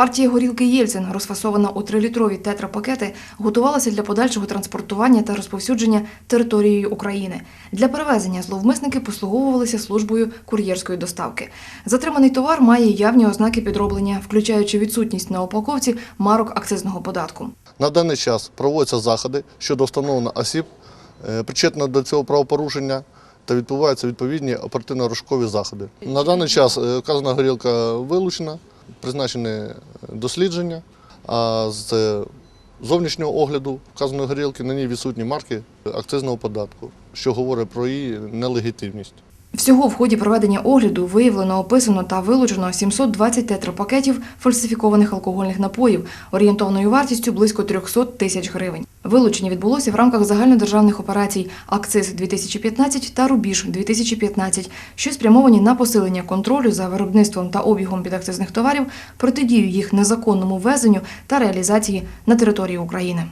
Партія горілки Єльцин, розфасована у трилітрові тетрапакети, готувалася для подальшого транспортування та розповсюдження територією України. Для перевезення зловмисники послуговувалися службою кур'єрської доставки. Затриманий товар має явні ознаки підроблення, включаючи відсутність на упаковці марок акцизного податку. На даний час проводяться заходи щодо встановлення осіб, е, причетних до цього правопорушення, та відбуваються відповідні оперативно-розшукові заходи. На даний час е, вказана горілка вилучена, призначені дослідження, а з зовнішнього огляду вказаної горілки на ній відсутні марки акцизного податку, що говорить про її нелегітимність. Всього в ході проведення огляду виявлено, описано та вилучено 720 тетрапакетів фальсифікованих алкогольних напоїв орієнтовною вартістю близько 300 тисяч гривень. Вилучення відбулося в рамках загальнодержавних операцій «Акциз 2015 та Рубіж 2015, що спрямовані на посилення контролю за виробництвом та обігом підакцизних товарів, протидію їх незаконному ввезенню та реалізації на території України.